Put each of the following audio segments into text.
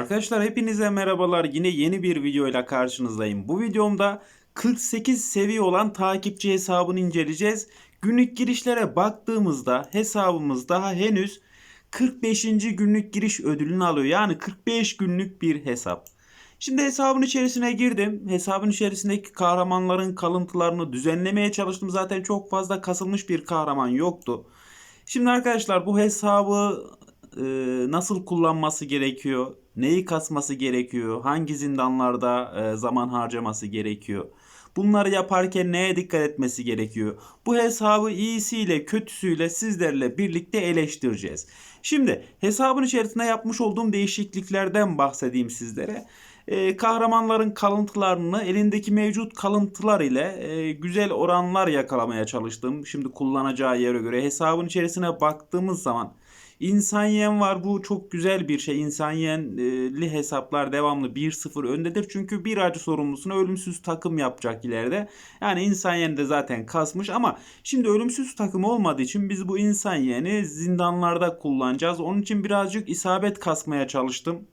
Arkadaşlar hepinize merhabalar. Yine yeni bir videoyla karşınızdayım. Bu videomda 48 seviye olan takipçi hesabını inceleyeceğiz. Günlük girişlere baktığımızda hesabımız daha henüz 45. günlük giriş ödülünü alıyor. Yani 45 günlük bir hesap. Şimdi hesabın içerisine girdim. Hesabın içerisindeki kahramanların kalıntılarını düzenlemeye çalıştım. Zaten çok fazla kasılmış bir kahraman yoktu. Şimdi arkadaşlar bu hesabı e, nasıl kullanması gerekiyor? Neyi kasması gerekiyor? Hangi zindanlarda e, zaman harcaması gerekiyor? Bunları yaparken neye dikkat etmesi gerekiyor? Bu hesabı iyisiyle kötüsüyle sizlerle birlikte eleştireceğiz. Şimdi hesabın içerisinde yapmış olduğum değişikliklerden bahsedeyim sizlere. E, kahramanların kalıntılarını elindeki mevcut kalıntılar ile e, güzel oranlar yakalamaya çalıştım. Şimdi kullanacağı yere göre hesabın içerisine baktığımız zaman İnsan yen var. Bu çok güzel bir şey. İnsan yenli hesaplar devamlı 1-0 öndedir. Çünkü bir acı sorumlusuna ölümsüz takım yapacak ileride. Yani insan yeni de zaten kasmış ama şimdi ölümsüz takım olmadığı için biz bu insan yeni zindanlarda kullanacağız. Onun için birazcık isabet kasmaya çalıştım.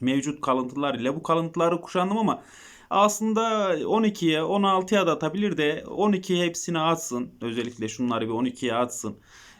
Mevcut kalıntılar ile bu kalıntıları kuşandım ama aslında 12'ye 16'ya da atabilir de 12'ye hepsini atsın. Özellikle şunları bir 12'ye atsın.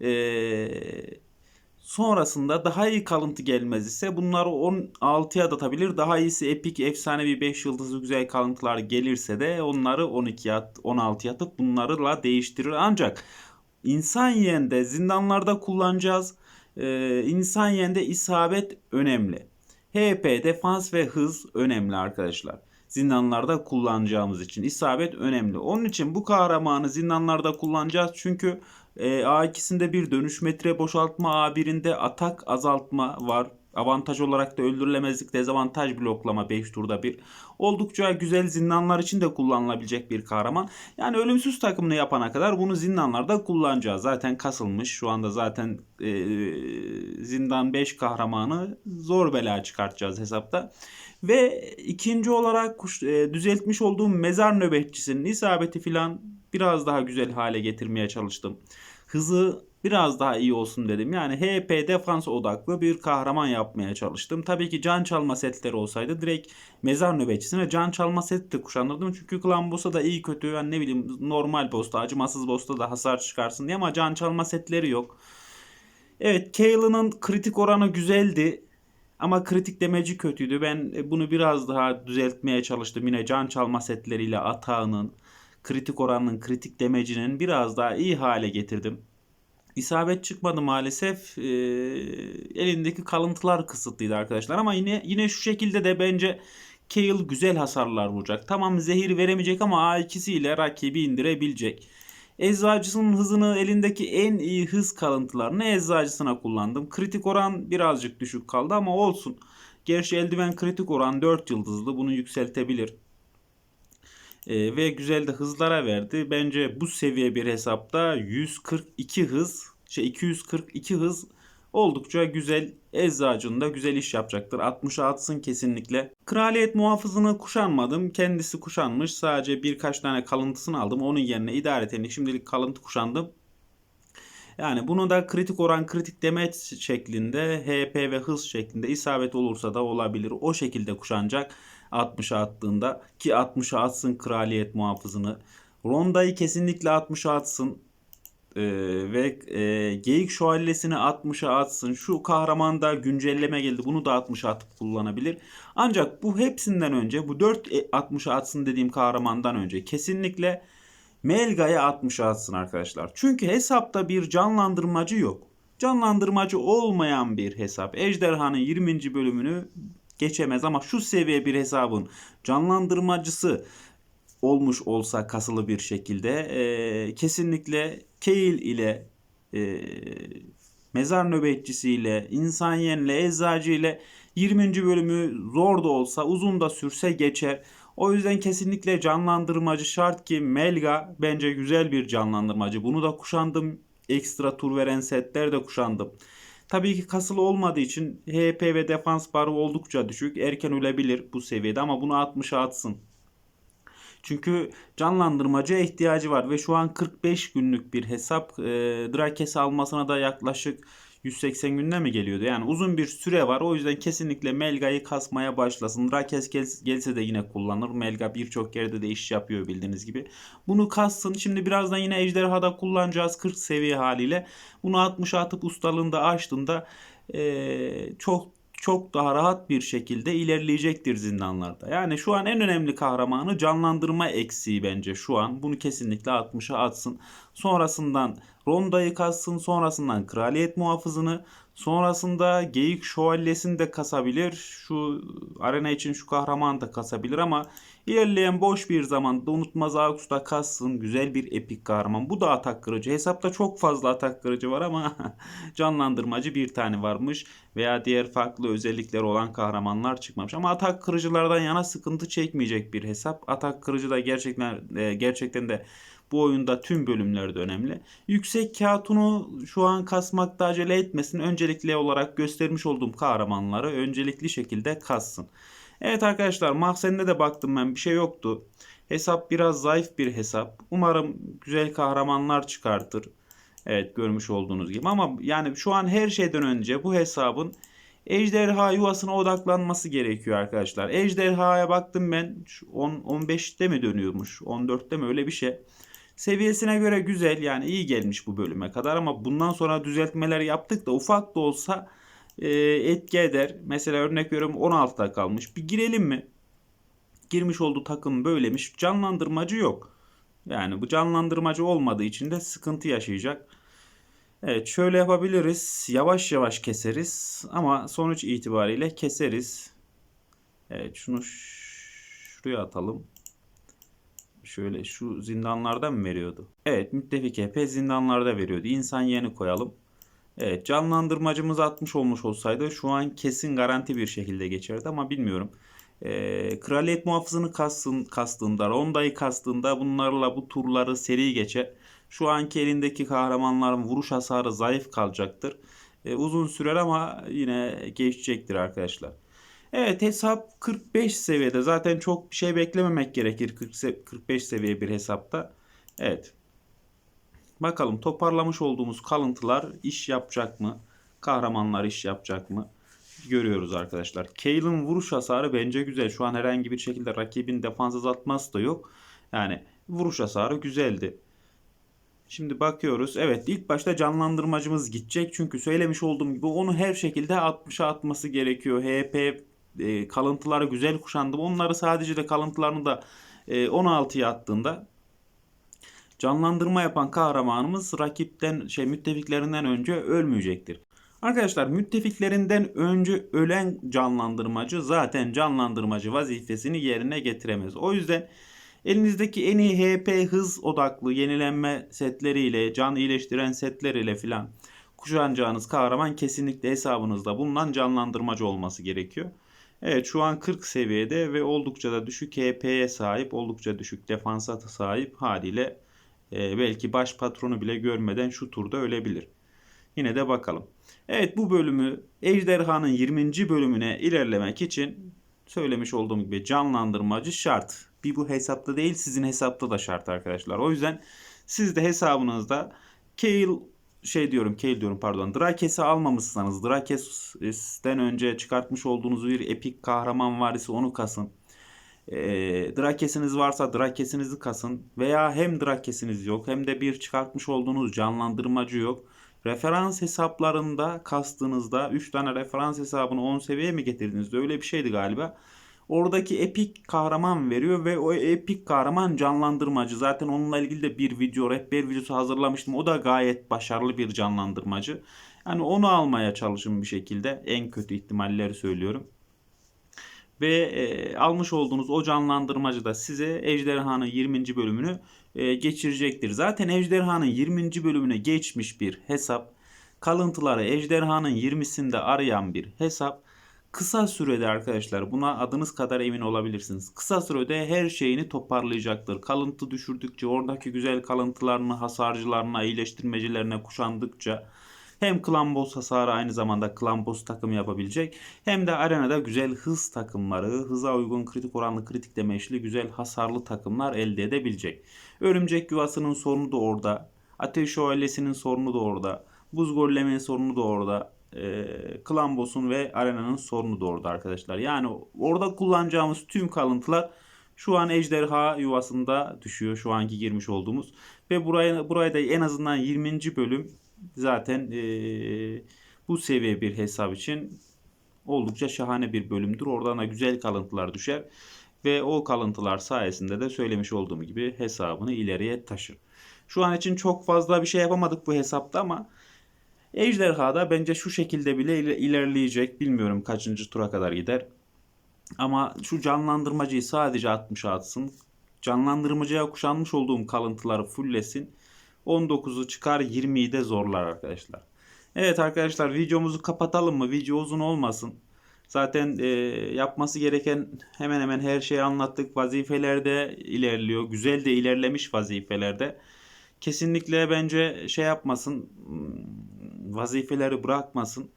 Eee Sonrasında daha iyi kalıntı gelmez ise bunları 16'ya da atabilir. Daha iyisi epik efsanevi 5 yıldızlı güzel kalıntılar gelirse de onları 12'ye at, 16'ya atıp bunlarla değiştirir. Ancak insan yende zindanlarda kullanacağız. Ee, insan yende isabet önemli. HP, defans ve hız önemli arkadaşlar. Zindanlarda kullanacağımız için isabet önemli. Onun için bu kahramanı zindanlarda kullanacağız. Çünkü e, A2'sinde bir dönüş metre boşaltma, A1'inde atak azaltma var. Avantaj olarak da öldürülemezlik dezavantaj bloklama 5 turda bir. Oldukça güzel zindanlar için de kullanılabilecek bir kahraman. Yani ölümsüz takımını yapana kadar bunu zindanlarda kullanacağız. Zaten kasılmış. Şu anda zaten e, zindan 5 kahramanı zor bela çıkartacağız hesapta. Ve ikinci olarak e, düzeltmiş olduğum mezar nöbetçisinin isabeti filan biraz daha güzel hale getirmeye çalıştım. Hızı biraz daha iyi olsun dedim. Yani HP defans odaklı bir kahraman yapmaya çalıştım. Tabii ki can çalma setleri olsaydı direkt mezar nöbetçisine can çalma set de kuşandırdım. Çünkü klan boss'a da iyi kötü yani ne bileyim normal boss'ta acımasız boss'ta da hasar çıkarsın diye ama can çalma setleri yok. Evet Kayle'ın kritik oranı güzeldi. Ama kritik demeci kötüydü. Ben bunu biraz daha düzeltmeye çalıştım. Yine can çalma setleriyle atağının, kritik oranının, kritik demecinin biraz daha iyi hale getirdim. İsabet çıkmadı maalesef. E, elindeki kalıntılar kısıtlıydı arkadaşlar. Ama yine yine şu şekilde de bence Kale güzel hasarlar vuracak. Tamam zehir veremeyecek ama A2'si ile rakibi indirebilecek. Eczacısının hızını elindeki en iyi hız kalıntılarını eczacısına kullandım. Kritik oran birazcık düşük kaldı ama olsun. Gerçi eldiven kritik oran 4 yıldızlı bunu yükseltebilir. Ee, ve güzel de hızlara verdi. Bence bu seviye bir hesapta 142 hız, şey 242 hız oldukça güzel eczacında güzel iş yapacaktır. 60'a atsın kesinlikle. Kraliyet muhafızını kuşanmadım. Kendisi kuşanmış. Sadece birkaç tane kalıntısını aldım. Onun yerine idareteni şimdilik kalıntı kuşandım. Yani bunu da kritik oran kritik demet şeklinde HP ve hız şeklinde isabet olursa da olabilir. O şekilde kuşanacak 60'a attığında ki 60'a atsın kraliyet muhafızını. Ronda'yı kesinlikle 60'a atsın. Ee, ve e, Geyik Şövalyesini 60'a atsın. Şu kahraman da güncelleme geldi. Bunu da 60'a atıp kullanabilir. Ancak bu hepsinden önce bu 4 60'a atsın dediğim kahramandan önce kesinlikle Melga'ya 60'a atsın arkadaşlar. Çünkü hesapta bir canlandırmacı yok. Canlandırmacı olmayan bir hesap. Ejderhanın 20. bölümünü geçemez ama şu seviye bir hesabın canlandırmacısı olmuş olsa kasılı bir şekilde e, kesinlikle Keil ile e, mezar nöbetçisiyle, insan yenle, eczacı ile 20. bölümü zor da olsa uzun da sürse geçer. O yüzden kesinlikle canlandırmacı şart ki Melga bence güzel bir canlandırmacı. Bunu da kuşandım. Ekstra tur veren setler de kuşandım. Tabii ki kasılı olmadığı için HP ve defans barı oldukça düşük. Erken ölebilir bu seviyede ama bunu 60'a atsın. Çünkü canlandırmacıya ihtiyacı var ve şu an 45 günlük bir hesap. E, Drakes almasına da yaklaşık 180 günde mi geliyordu? Yani uzun bir süre var. O yüzden kesinlikle Melga'yı kasmaya başlasın. Rakes gel- gelse de yine kullanır. Melga birçok yerde de iş yapıyor bildiğiniz gibi. Bunu kassın. Şimdi birazdan yine Ejderha'da kullanacağız 40 seviye haliyle. Bunu 60'a atıp ustalığında açtığında eee, çok çok daha rahat bir şekilde ilerleyecektir zindanlarda. Yani şu an en önemli kahramanı canlandırma eksiği bence şu an. Bunu kesinlikle 60'a atsın. Sonrasından Ronda'yı kassın. Sonrasından Kraliyet Muhafızını. Sonrasında Geyik Şövalyesini de kasabilir. Şu arena için şu kahramanı da kasabilir ama ilerleyen boş bir zamanda Unutmaz Ağustos'ta kassın. Güzel bir epik kahraman. Bu da atak kırıcı. Hesapta çok fazla atak kırıcı var ama canlandırmacı bir tane varmış. Veya diğer farklı özellikleri olan kahramanlar çıkmamış. Ama atak kırıcılardan yana sıkıntı çekmeyecek bir hesap. Atak kırıcı da gerçekten e, gerçekten de bu oyunda tüm bölümlerde önemli. Yüksek Katun'u şu an kasmakta acele etmesin. Öncelikli olarak göstermiş olduğum kahramanları öncelikli şekilde kassın. Evet arkadaşlar mahzende de baktım ben bir şey yoktu. Hesap biraz zayıf bir hesap. Umarım güzel kahramanlar çıkartır. Evet görmüş olduğunuz gibi ama yani şu an her şeyden önce bu hesabın ejderha yuvasına odaklanması gerekiyor arkadaşlar. Ejderhaya baktım ben şu 10 15'te mi dönüyormuş? 14'te mi öyle bir şey. Seviyesine göre güzel yani iyi gelmiş bu bölüme kadar ama bundan sonra düzeltmeler yaptık da ufak da olsa e, etki eder. Mesela örnek veriyorum 16'da kalmış. Bir girelim mi? Girmiş olduğu takım böylemiş. Canlandırmacı yok. Yani bu canlandırmacı olmadığı için de sıkıntı yaşayacak. Evet şöyle yapabiliriz. Yavaş yavaş keseriz ama sonuç itibariyle keseriz. Evet şunu şuraya atalım. Şöyle şu zindanlardan mı veriyordu? Evet müttefik EP zindanlarda veriyordu. İnsan yeni koyalım. Evet canlandırmacımız 60 olmuş olsaydı şu an kesin garanti bir şekilde geçerdi ama bilmiyorum. Ee, Kraliyet muhafızını kastın, kastığında, Ronda'yı kastığında bunlarla bu turları seri geçer. Şu anki elindeki kahramanların vuruş hasarı zayıf kalacaktır. Ee, uzun sürer ama yine geçecektir arkadaşlar. Evet hesap 45 seviyede. Zaten çok bir şey beklememek gerekir 40 se- 45 seviye bir hesapta. Evet. Bakalım toparlamış olduğumuz kalıntılar iş yapacak mı? Kahramanlar iş yapacak mı? Görüyoruz arkadaşlar. Kale'ın vuruş hasarı bence güzel. Şu an herhangi bir şekilde rakibin defans azaltması da yok. Yani vuruş hasarı güzeldi. Şimdi bakıyoruz. Evet ilk başta canlandırmacımız gidecek. Çünkü söylemiş olduğum gibi onu her şekilde 60'a atması gerekiyor. HP e, kalıntıları güzel kuşandı. Onları sadece de kalıntılarını da e, 16'ya attığında canlandırma yapan kahramanımız rakipten şey müttefiklerinden önce ölmeyecektir. Arkadaşlar müttefiklerinden önce ölen canlandırmacı zaten canlandırmacı vazifesini yerine getiremez. O yüzden elinizdeki en iyi HP hız odaklı yenilenme setleriyle, can iyileştiren setleriyle filan kuşanacağınız kahraman kesinlikle hesabınızda bulunan canlandırmacı olması gerekiyor. Evet şu an 40 seviyede ve oldukça da düşük HP'ye sahip, oldukça düşük defansa sahip haliyle e, belki baş patronu bile görmeden şu turda ölebilir. Yine de bakalım. Evet bu bölümü Ejderhanın 20. bölümüne ilerlemek için söylemiş olduğum gibi canlandırmacı şart. Bir bu hesapta değil sizin hesapta da şart arkadaşlar. O yüzden siz de hesabınızda Kale şey diyorum Kale diyorum pardon Drakes'i almamışsanız Drakes'ten önce çıkartmış olduğunuz bir epik kahraman var ise onu kasın. E, Drakes'iniz varsa Drakes'inizi kasın veya hem Drakes'iniz yok hem de bir çıkartmış olduğunuz canlandırmacı yok. Referans hesaplarında kastığınızda 3 tane referans hesabını 10 seviyeye mi getirdiniz? Öyle bir şeydi galiba. Oradaki epik kahraman veriyor ve o epik kahraman canlandırmacı. Zaten onunla ilgili de bir video, rehber videosu hazırlamıştım. O da gayet başarılı bir canlandırmacı. Yani onu almaya çalışın bir şekilde. En kötü ihtimalleri söylüyorum. Ve e, almış olduğunuz o canlandırmacı da size Ejderhanın 20. bölümünü e, geçirecektir. Zaten Ejderhanın 20. bölümüne geçmiş bir hesap. Kalıntıları Ejderhanın 20'sinde arayan bir hesap. Kısa sürede arkadaşlar buna adınız kadar emin olabilirsiniz. Kısa sürede her şeyini toparlayacaktır. Kalıntı düşürdükçe oradaki güzel kalıntılarını hasarcılarına, iyileştirmecilerine kuşandıkça hem klan boss hasarı aynı zamanda klan boss takımı yapabilecek. Hem de arenada güzel hız takımları, hıza uygun kritik oranlı kritik demeçli güzel hasarlı takımlar elde edebilecek. Örümcek yuvasının sorunu da orada. Ateş şövalyesinin sorunu da orada. Buz gollemenin sorunu da orada. E, Clan Boss'un ve Arena'nın sorunu orada arkadaşlar. Yani orada kullanacağımız tüm kalıntılar şu an ejderha yuvasında düşüyor. Şu anki girmiş olduğumuz. Ve buraya, buraya da en azından 20. bölüm zaten e, bu seviye bir hesap için oldukça şahane bir bölümdür. Oradan da güzel kalıntılar düşer. Ve o kalıntılar sayesinde de söylemiş olduğum gibi hesabını ileriye taşır. Şu an için çok fazla bir şey yapamadık bu hesapta ama Ejderha'da bence şu şekilde bile ile- ilerleyecek. Bilmiyorum kaçıncı tura kadar gider. Ama şu canlandırmacıyı sadece 60'a atsın. Canlandırmacıya kuşanmış olduğum kalıntıları fulllesin. 19'u çıkar 20'yi de zorlar arkadaşlar. Evet arkadaşlar videomuzu kapatalım mı? Video uzun olmasın. Zaten e, yapması gereken hemen hemen her şeyi anlattık. Vazifelerde ilerliyor. Güzel de ilerlemiş vazifelerde. Kesinlikle bence şey yapmasın. Vazifeleri bırakmasın.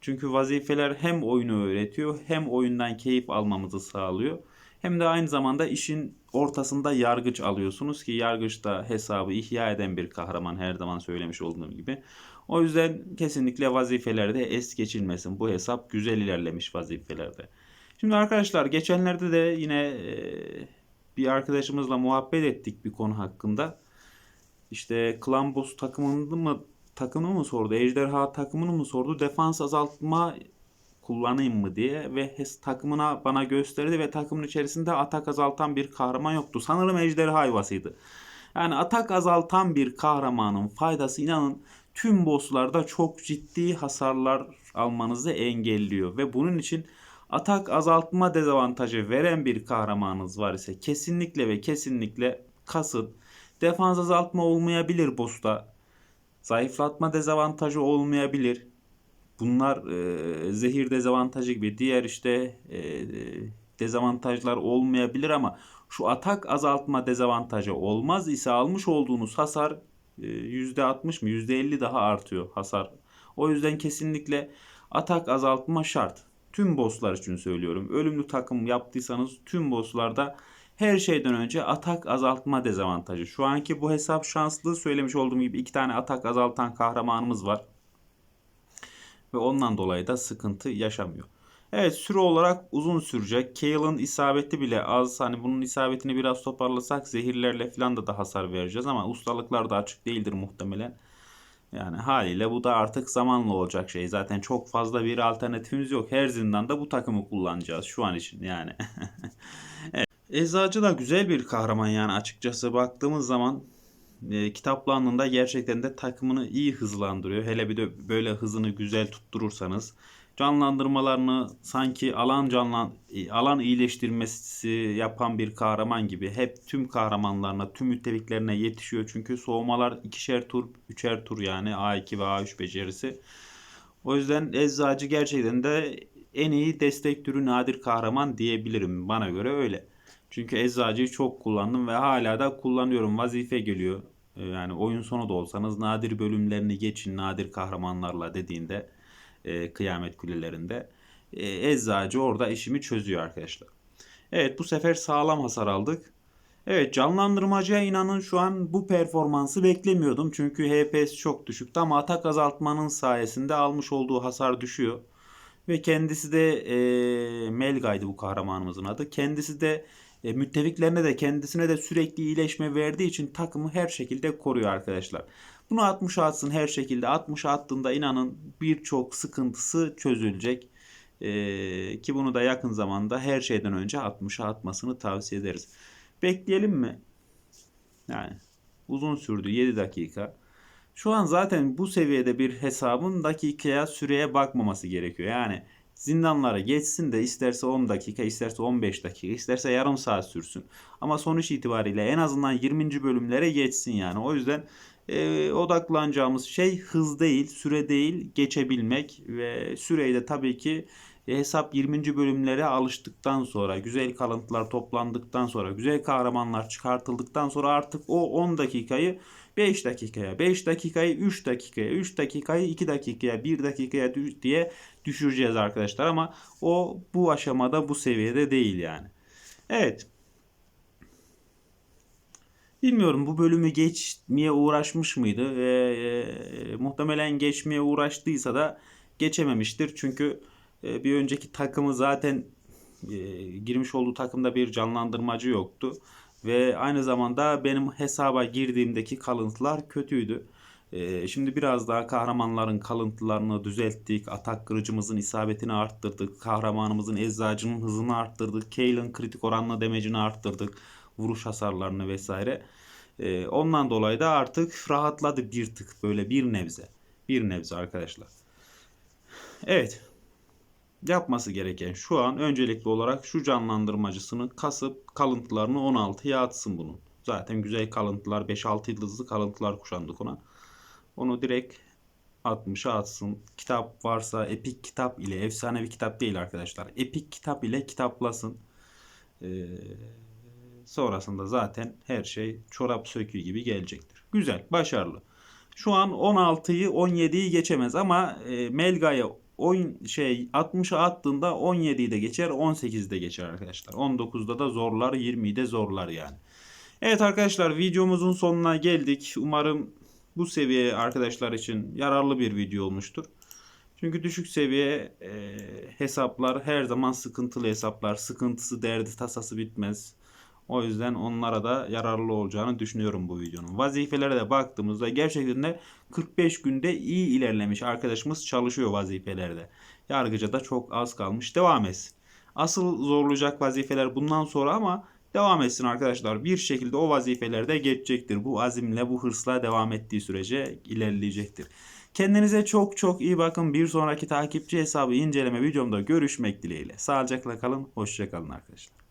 Çünkü vazifeler hem oyunu öğretiyor hem oyundan keyif almamızı sağlıyor. Hem de aynı zamanda işin ortasında yargıç alıyorsunuz ki yargıç da hesabı ihya eden bir kahraman her zaman söylemiş olduğum gibi. O yüzden kesinlikle vazifelerde es geçilmesin. Bu hesap güzel ilerlemiş vazifelerde. Şimdi arkadaşlar geçenlerde de yine bir arkadaşımızla muhabbet ettik bir konu hakkında. İşte Clan Boss takımını mı takımını mı sordu? Ejderha takımını mı sordu? Defans azaltma kullanayım mı diye ve hes takımına bana gösterdi ve takımın içerisinde atak azaltan bir kahraman yoktu. Sanırım ejderha yuvasıydı. Yani atak azaltan bir kahramanın faydası inanın tüm bosslarda çok ciddi hasarlar almanızı engelliyor ve bunun için atak azaltma dezavantajı veren bir kahramanınız var ise kesinlikle ve kesinlikle kasın. Defans azaltma olmayabilir boss'ta. Zayıflatma dezavantajı olmayabilir. Bunlar e, zehir dezavantajı gibi diğer işte e, dezavantajlar olmayabilir ama şu atak azaltma dezavantajı olmaz ise almış olduğunuz hasar e, %60 mı %50 daha artıyor hasar. O yüzden kesinlikle atak azaltma şart. Tüm bosslar için söylüyorum. Ölümlü takım yaptıysanız tüm bosslarda her şeyden önce atak azaltma dezavantajı. Şu anki bu hesap şanslı söylemiş olduğum gibi iki tane atak azaltan kahramanımız var ve ondan dolayı da sıkıntı yaşamıyor. Evet süre olarak uzun sürecek. Kale'ın isabeti bile az. Hani bunun isabetini biraz toparlasak zehirlerle falan da da hasar vereceğiz ama ustalıklar da açık değildir muhtemelen. Yani haliyle bu da artık zamanla olacak şey. Zaten çok fazla bir alternatifimiz yok. Her zindanda bu takımı kullanacağız şu an için yani. Eczacı da güzel bir kahraman yani açıkçası baktığımız zaman e, kitaplandığında gerçekten de takımını iyi hızlandırıyor. Hele bir de böyle hızını güzel tutturursanız canlandırmalarını sanki alan canlan e, alan iyileştirmesi yapan bir kahraman gibi hep tüm kahramanlarına, tüm müttefiklerine yetişiyor. Çünkü soğumalar ikişer tur, üçer tur yani A2 ve A3 becerisi. O yüzden Eczacı gerçekten de en iyi destek türü nadir kahraman diyebilirim. Bana göre öyle. Çünkü Eczacı'yı çok kullandım ve hala da kullanıyorum. Vazife geliyor. Ee, Yani oyun sonu da olsanız nadir bölümlerini geçin nadir kahramanlarla dediğinde e, kıyamet kulelerinde e, Eczacı orada işimi çözüyor arkadaşlar. Evet bu sefer sağlam hasar aldık. Evet canlandırmacıya inanın şu an bu performansı beklemiyordum. Çünkü HPS çok düşüktü ama atak azaltmanın sayesinde almış olduğu hasar düşüyor. Ve kendisi de e, Melga'ydı bu kahramanımızın adı. Kendisi de e, müttefiklerine de kendisine de sürekli iyileşme verdiği için takımı her şekilde koruyor arkadaşlar. Bunu 60'a atsın her şekilde. 60'a attığında inanın birçok sıkıntısı çözülecek. E, ki bunu da yakın zamanda her şeyden önce 60'a atmasını tavsiye ederiz. Bekleyelim mi? Yani uzun sürdü 7 dakika. Şu an zaten bu seviyede bir hesabın dakikaya süreye bakmaması gerekiyor. Yani zindanlara geçsin de isterse 10 dakika, isterse 15 dakika, isterse yarım saat sürsün. Ama sonuç itibariyle en azından 20. bölümlere geçsin yani. O yüzden e, odaklanacağımız şey hız değil, süre değil, geçebilmek ve süreyi de tabii ki hesap 20. bölümlere alıştıktan sonra, güzel kalıntılar toplandıktan sonra, güzel kahramanlar çıkartıldıktan sonra artık o 10 dakikayı 5 dakikaya, 5 dakikayı 3 dakikaya, 3 dakikayı 2 dakikaya, 1 dakikaya diye düşüreceğiz arkadaşlar ama o bu aşamada bu seviyede değil yani. Evet. Bilmiyorum bu bölümü geçmeye uğraşmış mıydı? Ve e, muhtemelen geçmeye uğraştıysa da geçememiştir. Çünkü e, bir önceki takımı zaten e, girmiş olduğu takımda bir canlandırmacı yoktu. Ve aynı zamanda benim hesaba girdiğimdeki kalıntılar kötüydü. E, şimdi biraz daha kahramanların kalıntılarını düzelttik. Atak kırıcımızın isabetini arttırdık. Kahramanımızın eczacının hızını arttırdık. Kaylin kritik oranlı demecini arttırdık. Vuruş hasarlarını vesaire. E, ondan dolayı da artık rahatladı bir tık böyle bir nebze. Bir nebze arkadaşlar. Evet. Yapması gereken şu an öncelikli olarak şu canlandırmacısını kasıp kalıntılarını 16'ya atsın bunun. Zaten güzel kalıntılar 5-6 yıldızlı kalıntılar kuşandık ona. Onu direkt 60'a atsın. Kitap varsa epik kitap ile efsanevi kitap değil arkadaşlar. Epik kitap ile kitaplasın. Ee, sonrasında zaten her şey çorap söküğü gibi gelecektir. Güzel, başarılı. Şu an 16'yı 17'yi geçemez ama e, Melga'ya şey 60'a attığında 17'yi de geçer 18'i de geçer arkadaşlar. 19'da da zorlar 20'yi de zorlar yani. Evet arkadaşlar videomuzun sonuna geldik. Umarım bu seviye arkadaşlar için yararlı bir video olmuştur. Çünkü düşük seviye e, hesaplar her zaman sıkıntılı hesaplar. Sıkıntısı, derdi, tasası bitmez. O yüzden onlara da yararlı olacağını düşünüyorum bu videonun. Vazifelere de baktığımızda gerçekten de 45 günde iyi ilerlemiş arkadaşımız çalışıyor vazifelerde. Yargıca da çok az kalmış. Devam etsin. Asıl zorlayacak vazifeler bundan sonra ama devam etsin arkadaşlar. Bir şekilde o vazifelerde geçecektir. Bu azimle, bu hırsla devam ettiği sürece ilerleyecektir. Kendinize çok çok iyi bakın. Bir sonraki takipçi hesabı inceleme videomda görüşmek dileğiyle. Sağlıcakla kalın. Hoşçakalın arkadaşlar.